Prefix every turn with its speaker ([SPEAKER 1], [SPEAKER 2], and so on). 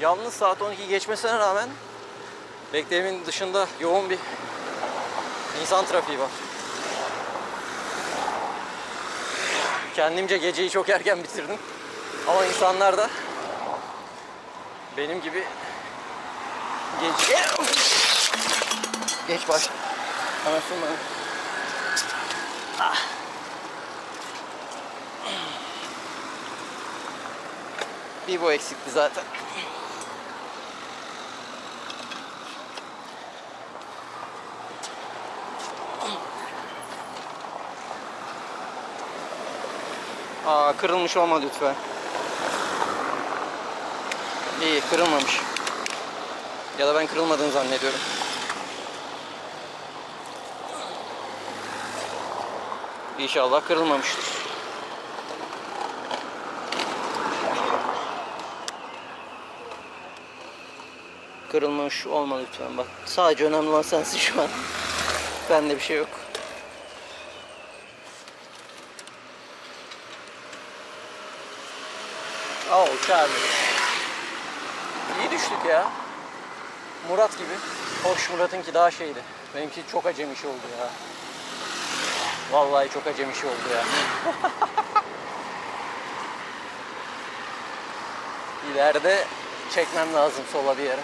[SPEAKER 1] Yalnız saat 12 geçmesine rağmen bekleyemin dışında yoğun bir insan trafiği var. Kendimce geceyi çok erken bitirdim. Ama insanlar da benim gibi gece... Geç baş. Anasını bana. Ah. Bir bu eksikti zaten. Aa kırılmış olma lütfen. İyi kırılmamış. Ya da ben kırılmadığını zannediyorum. İnşallah kırılmamıştır. Kırılmış olma lütfen bak. Sadece önemli olan sensin şu an. Bende bir şey yok. Oh Charlie. İyi düştük ya. Murat gibi. Hoş Murat'ınki daha şeydi. Benimki çok acemi şey oldu ya. Vallahi çok acemi şey oldu ya. İleride çekmem lazım sola bir yere.